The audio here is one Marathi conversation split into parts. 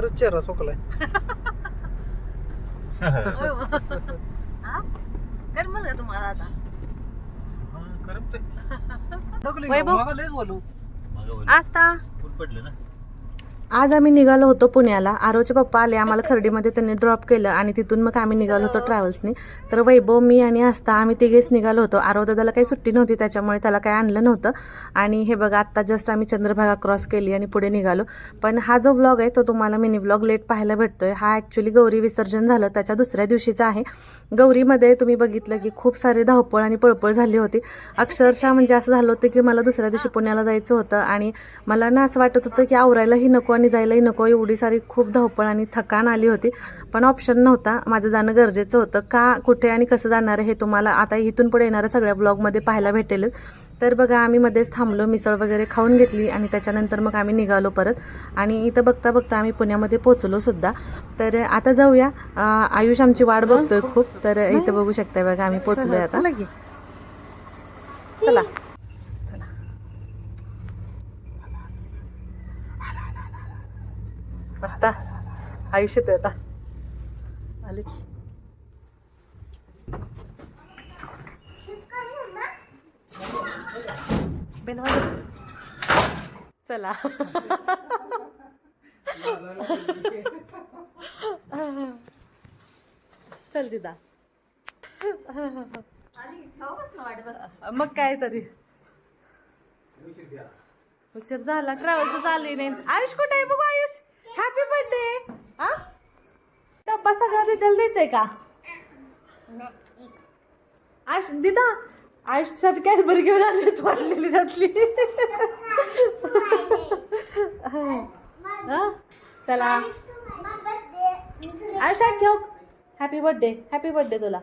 खरंच चेहरा सोकलाय होय हो. हा? करमल का तुम्हाला आता वैभव? आस्ता पडलं ना आज आम्ही निघालो होतो पुण्याला. आरोचे पप्पा आले आम्हाला खर्डीमध्ये त्यांनी ड्रॉप केलं आणि तिथून मग आम्ही निघालो होतो ट्रॅव्हल्सनी तर वैभव मी आणि आस्था आम्ही तिघेच निघालो होतो. आरो दादाला काही सुट्टी नव्हती त्याच्यामुळे त्याला काही आणलं नव्हतं. आणि हे बघा आत्ता जस्ट आम्ही चंद्रभागा क्रॉस केली आणि पुढे निघालो. पण हा जो व्लॉग आहे तो तुम्हाला मिनी व्लॉग लेट पाहायला भेटतोय. हा ॲक्च्युली गौरी विसर्जन झालं त्याच्या दुसऱ्या दिवशीचा आहे. गौरीमध्ये तुम्ही बघितलं की खूप सारी धावपळ आणि पळपळ झाली होती. अक्षरशः म्हणजे असं झालं होतं की मला दुसऱ्या दिवशी पुण्याला जायचं होतं आणि मला ना असं वाटत होतं की आवरायलाही नको आणि जायलाही नको. एवढी सारी खूप धावपळ आणि थकान आली होती. पण ऑप्शन नव्हता. माझं जाणं गरजेचं होतं. का कुठे आणि कसं जाणार आहे हे तुम्हाला आता इथून पुढे येणाऱ्या सगळ्या ब्लॉगमध्ये पाहायला भेटेलच तर बघा आम्ही मध्येच थांबलो मिसळ वगैरे खाऊन घेतली आणि त्याच्यानंतर मग आम्ही निघालो परत. आणि इथं बघता बघता आम्ही पुण्यामध्ये पोचलो सुद्धा. तर आता जाऊया. आयुष आमची वाट बघतोय खूप. तर इथं बघू शकताय बघा आम्ही पोचलोय आता. चला की चला मस्त. आयुष्य येतोय आता. आले की. चला. चल दिदा. मग काय तरी. उशीर झाला ट्रॅव्हलचं झाले नाही. आयुष कुठे आहे? बघू आयुष. हॅपी बर्थडे हा? डब्बा सगळा दिदाला द्यायचंय का? आयुष दिदा आयुषसाठी कॅडबरी घेऊन आली तू वाटलेली त्यातली. हा? चला. आयुष घेऊ हॅपी बर्थडे हॅपी बर्थडे तुला.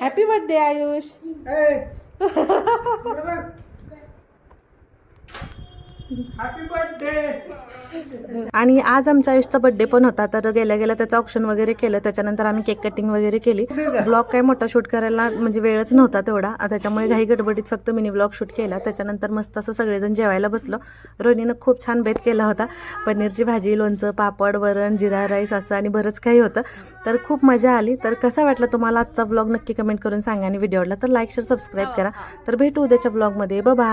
Happy birthday Ayush. आणि आज आमच्या आयुषचा बर्थडे पण होता. तर गेल्या गेल्या त्याचं ऑप्शन वगैरे केलं. त्याच्यानंतर आम्ही केक कटिंग वगैरे केली. ब्लॉग काय मोठा शूट करायला म्हणजे वेळच नव्हता तेवढा. त्याच्यामुळे घाई गडबडीत फक्त मिनी ब्लॉग शूट केला. त्याच्यानंतर मस्त असं सगळेजण जेवायला बसलो. रोहिणीनं खूप छान बेत केला होता. पनीरची भाजी लोणचं पापड वरण जिरा राईस असं आणि बरंच काही होतं. तर खूप मजा आली. तर कसा वाटला तुम्हाला आजचा ब्लॉग नक्की कमेंट करून सांगा आणि व्हिडिओ आवडला तर लाईक शेअर सबस्क्राईब करा. तर भेटू उद्याच्या ब्लॉगमध्ये बाय